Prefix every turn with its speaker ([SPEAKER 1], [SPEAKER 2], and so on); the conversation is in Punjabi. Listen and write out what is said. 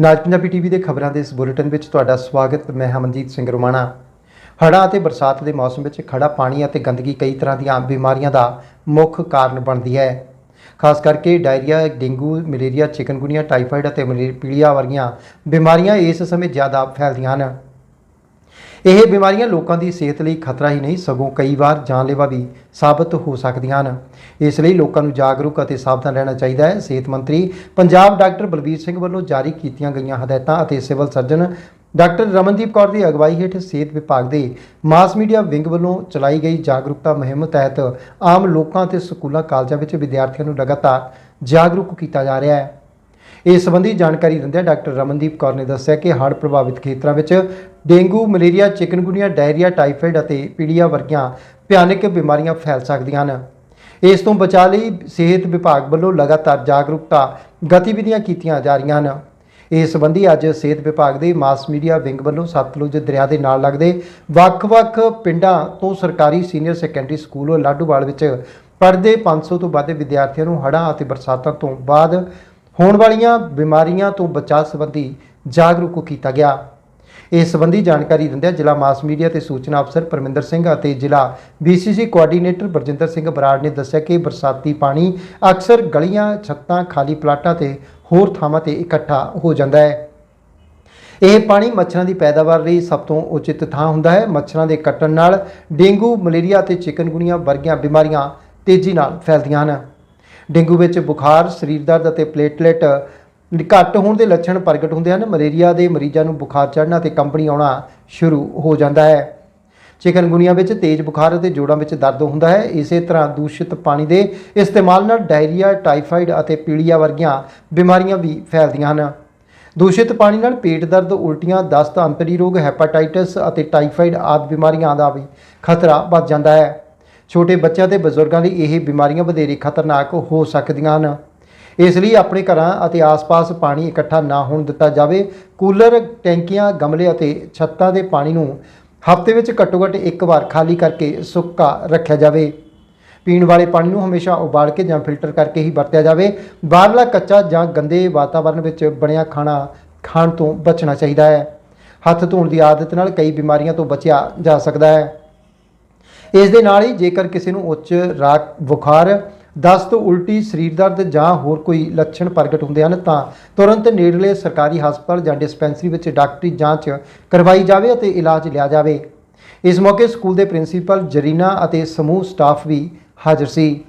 [SPEAKER 1] ਨਾਜ ਪੰਜਾਬੀ ਟੀਵੀ ਦੇ ਖਬਰਾਂ ਦੇ ਇਸ ਬੁਲੇਟਿਨ ਵਿੱਚ ਤੁਹਾਡਾ ਸਵਾਗਤ। ਮੈਂ ਹਮਨਜੀਤ ਸਿੰਘ ਰੋਮਾਣਾ। ਹੜ੍ਹਾਂ ਅਤੇ ਬਰਸਾਤ ਦੇ ਮੌਸਮ ਵਿੱਚ ਖੜਾ ਪਾਣੀ ਅਤੇ ਗੰਦਗੀ ਕਈ ਤਰ੍ਹਾਂ ਦੀਆਂ ਬਿਮਾਰੀਆਂ ਦਾ ਮੁੱਖ ਕਾਰਨ ਬਣਦੀ ਹੈ। ਖਾਸ ਕਰਕੇ diarrhoea, dengue, malaria, chikungunya typhoid ਅਤੇ ਮਲੇ- ਪੀਲੀਆ ਵਰਗੀਆਂ ਬਿਮਾਰੀਆਂ ਇਸ ਸਮੇਂ ਜ਼ਿਆਦਾ ਫੈਲਦੀਆਂ ਹਨ। ਇਹ ਬਿਮਾਰੀਆਂ ਲੋਕਾਂ ਦੀ ਸਿਹਤ ਲਈ ਖਤਰਾ ਹੀ ਨਹੀਂ, ਸਗੋਂ ਕਈ ਵਾਰ ਜਾਨਲੇਵਾ ਵੀ ਸਾਬਤ ਹੋ ਸਕਦੀਆਂ ਹਨ। ਇਸ ਲਈ ਲੋਕਾਂ ਨੂੰ ਜਾਗਰੂਕ ਅਤੇ ਸਾਵਧਾਨ ਰਹਿਣਾ ਚਾਹੀਦਾ ਹੈ। ਸਿਹਤ ਮੰਤਰੀ ਪੰਜਾਬ ਡਾਕਟਰ ਬਲਬੀਰ ਸਿੰਘ ਵੱਲੋਂ ਜਾਰੀ ਕੀਤੀਆਂ ਗਈਆਂ ਹਦਾਇਤਾਂ ਅਤੇ civil surgeon doctor Ramandeep Kaur ਦੀ ਅਗਵਾਈ ਹੇਠ ਸਿਹਤ ਵਿਭਾਗ ਦੇ ਮਾਸ ਮੀਡੀਆ ਵਿੰਗ ਵੱਲੋਂ ਚਲਾਈ ਗਈ ਜਾਗਰੂਕਤਾ ਮੁਹਿੰਮ ਤਹਿਤ ਆਮ ਲੋਕਾਂ ਅਤੇ ਸਕੂਲਾਂ, ਕਾਲਜਾਂ ਵਿੱਚ ਵਿਦਿਆਰਥੀਆਂ ਨੂੰ ਲਗਾਤਾਰ ਜਾਗਰੂਕ ਕੀਤਾ ਜਾ ਰਿਹਾ ਹੈ। ਇਸ ਸੰਬੰਧੀ ਜਾਣਕਾਰੀ ਦਿੰਦਿਆਂ ਡਾਕਟਰ ਰਮਨਦੀਪ ਕੌਰ ਨੇ ਦੱਸਿਆ ਕਿ ਹੜ੍ਹ ਪ੍ਰਭਾਵਿਤ ਖੇਤਰਾਂ ਵਿੱਚ dengue, malaria, chikungunya, diarrhoea, typhoid ਅਤੇ ਪੀਲੀਆ ਵਰਗੀਆਂ ਭਿਆਨਕ ਬਿਮਾਰੀਆਂ ਫੈਲ ਸਕਦੀਆਂ ਹਨ। ਇਸ ਤੋਂ ਬਚਾਅ ਲਈ ਸਿਹਤ ਵਿਭਾਗ ਵੱਲੋਂ ਲਗਾਤਾਰ ਜਾਗਰੂਕਤਾ ਗਤੀਵਿਧੀਆਂ ਕੀਤੀਆਂ ਜਾ ਰਹੀਆਂ ਹਨ। ਇਸ ਸੰਬੰਧੀ ਅੱਜ ਸਿਹਤ ਵਿਭਾਗ ਦੇ ਮਾਸ ਮੀਡੀਆ ਵਿੰਗ ਵੱਲੋਂ ਸਤਲੁਜ ਦਰਿਆ ਦੇ ਨਾਲ ਲੱਗਦੇ ਵੱਖ-ਵੱਖ ਪਿੰਡਾਂ ਤੋਂ ਸਰਕਾਰੀ ਸੀਨੀਅਰ ਸੈਕੰਡਰੀ ਸਕੂਲ ਲਾਡੂਵਾਲ ਵਿੱਚ ਪੜ੍ਹਦੇ 500 ਤੋਂ ਵੱਧ ਵਿਦਿਆਰਥੀਆਂ ਨੂੰ ਹੜ੍ਹਾਂ ਅਤੇ ਬਰਸਾਤਾਂ ਤੋਂ ਬਾਅਦ ਹੋਣ ਵਾਲੀਆਂ ਬਿਮਾਰੀਆਂ ਤੋਂ ਬਚਾਅ ਸੰਬੰਧੀ ਜਾਗਰੂਕ ਕੀਤਾ ਗਿਆ। ਇਸ ਸੰਬੰਧੀ ਜਾਣਕਾਰੀ ਦਿੰਦਿਆਂ ਜ਼ਿਲ੍ਹਾ ਮਾਸ ਮੀਡੀਆ ਤੇ ਸੂਚਨਾ ਅਫਸਰ ਪਰਮਿੰਦਰ ਸਿੰਘ ਅਤੇ ਜ਼ਿਲ੍ਹਾ ਬੀਸੀਸੀ ਕੋਆਰਡੀਨੇਟਰ ਬਰਜਿੰਦਰ ਸਿੰਘ ਬਰਾੜ ਨੇ ਦੱਸਿਆ ਕਿ ਬਰਸਾਤੀ ਪਾਣੀ ਅਕਸਰ ਗਲੀਆਂ, ਛੱਤਾਂ, ਖਾਲੀ ਪਲਾਟਾਂ ਤੇ ਹੋਰ ਥਾਵਾਂ ਤੇ ਇਕੱਠਾ ਹੋ ਜਾਂਦਾ ਹੈ। ਇਹ ਪਾਣੀ ਮੱਛਰਾਂ ਦੀ ਪੈਦਾਵਾਰ ਲਈ ਸਭ ਤੋਂ ਉਚਿਤ ਥਾਂ ਹੁੰਦਾ ਹੈ। ਮੱਛਰਾਂ ਦੇ ਕੱਟਣ ਨਾਲ ਡੇਂਗੂ, ਮਲੇਰੀਆ ਅਤੇ ਚਿਕਨਗੁਨੀਆ ਵਰਗੀਆਂ ਬਿਮਾਰੀਆਂ ਤੇਜ਼ੀ ਨਾਲ ਫੈਲਦੀਆਂ ਹਨ। ਡੇਂਗੂ ਵਿੱਚ ਬੁਖਾਰ, ਸਰੀਰ ਦਰਦ ਅਤੇ ਪਲੇਟਲੇਟ ਘੱਟ ਹੋਣ ਦੇ ਲੱਛਣ ਪ੍ਰਗਟ ਹੁੰਦੇ ਹਨ। ਮਲੇਰੀਆ ਦੇ ਮਰੀਜ਼ਾਂ ਨੂੰ ਬੁਖਾਰ ਚੜ੍ਹਨਾ ਤੇ ਕੰਬਣੀ ਆਉਣਾ ਸ਼ੁਰੂ ਹੋ ਜਾਂਦਾ ਹੈ। ਚਿਕਨਗੁਨੀਆ ਵਿੱਚ ਤੇਜ਼ ਬੁਖਾਰ ਅਤੇ ਜੋੜਾਂ ਵਿੱਚ ਦਰਦ ਹੁੰਦਾ ਹੈ। ਇਸੇ ਤਰ੍ਹਾਂ ਦੂਸ਼ਿਤ ਪਾਣੀ ਦੇ ਇਸਤੇਮਾਲ ਨਾਲ ਡਾਇਰੀਆ ਟਾਈਫਾਈਡ ਅਤੇ ਪੀਲੀਆ ਵਰਗੀਆਂ ਬਿਮਾਰੀਆਂ ਵੀ ਫੈਲਦੀਆਂ ਹਨ। ਦੂਸ਼ਿਤ ਪਾਣੀ ਨਾਲ ਪੇਟ ਦਰਦ, ਉਲਟੀਆਂ, ਦਸਤ, ਅੰਤਰੀ ਰੋਗ, ਹੈਪਾਟਾਈਟਿਸ ਅਤੇ ਟਾਈਫਾਈਡ ਆਦਿ ਬਿਮਾਰੀਆਂ ਦਾ ਵੀ ਖਤਰਾ ਵੱਧ ਜਾਂਦਾ ਹੈ। ਛੋਟੇ ਬੱਚਿਆਂ ਤੇ ਬਜ਼ੁਰਗਾਂ ਲਈ ਇਹ ਬਿਮਾਰੀਆਂ ਵਧੇਰੇ ਖਤਰਨਾਕ ਹੋ ਸਕਦੀਆਂ ਹਨ। ਇਸ ਲਈ ਆਪਣੇ ਘਰਾਂ ਅਤੇ ਆਸ-ਪਾਸ ਪਾਣੀ ਇਕੱਠਾ ਨਾ ਹੋਣ ਦਿੱਤਾ ਜਾਵੇ। ਕੂਲਰ ਟੈਂਕੀਆਂ, ਗਮਲੇ ਅਤੇ ਛੱਤਾਂ ਦੇ ਪਾਣੀ ਨੂੰ ਹਫ਼ਤੇ ਵਿੱਚ ਘੱਟੋ-ਘੱਟ ਇੱਕ ਵਾਰ ਖਾਲੀ ਕਰਕੇ ਸੁੱਕਾ ਰੱਖਿਆ ਜਾਵੇ। ਪੀਣ ਵਾਲੇ ਪਾਣੀ ਨੂੰ ਹਮੇਸ਼ਾ ਉਬਾਲ ਕੇ ਜਾਂ ਫਿਲਟਰ ਕਰਕੇ ਹੀ ਵਰਤਿਆ ਜਾਵੇ। ਬਾਹਰਲਾ ਕੱਚਾ ਜਾਂ ਗੰਦੇ ਵਾਤਾਵਰਣ ਵਿੱਚ ਬਣਿਆ ਖਾਣਾ ਖਾਣ ਤੋਂ ਬਚਣਾ ਚਾਹੀਦਾ ਹੈ। ਹੱਥ ਧੋਣ ਦੀ ਆਦਤ ਨਾਲ ਕਈ ਬਿਮਾਰੀਆਂ ਤੋਂ ਬਚਿਆ ਜਾ ਸਕਦਾ ਹੈ। ਇਸ ਦੇ ਨਾਲ ਹੀ ਜੇਕਰ ਕਿਸੇ ਨੂੰ ਉੱਚ ਰਾਕ ਬੁਖਾਰ, ਦਸਤ, ਉਲਟੀ, ਸਰੀਰ ਦਰਦ ਜਾਂ ਹੋਰ ਕੋਈ ਲੱਛਣ ਪ੍ਰਗਟ ਹੁੰਦੇ ਹਨ, ਤਾਂ ਤੁਰੰਤ ਨੇੜਲੇ ਸਰਕਾਰੀ ਹਸਪਤਾਲ ਜਾਂ ਡਿਸਪੈਂਸਰੀ ਵਿੱਚ ਡਾਕਟਰੀ ਜਾਂਚ ਕਰਵਾਈ ਜਾਵੇ ਅਤੇ ਇਲਾਜ ਲਿਆ ਜਾਵੇ। ਇਸ ਮੌਕੇ ਸਕੂਲ ਦੇ ਪ੍ਰਿੰਸੀਪਲ ਜਰੀਨਾ ਅਤੇ ਸਮੂਹ ਸਟਾਫ ਵੀ ਹਾਜ਼ਰ ਸੀ।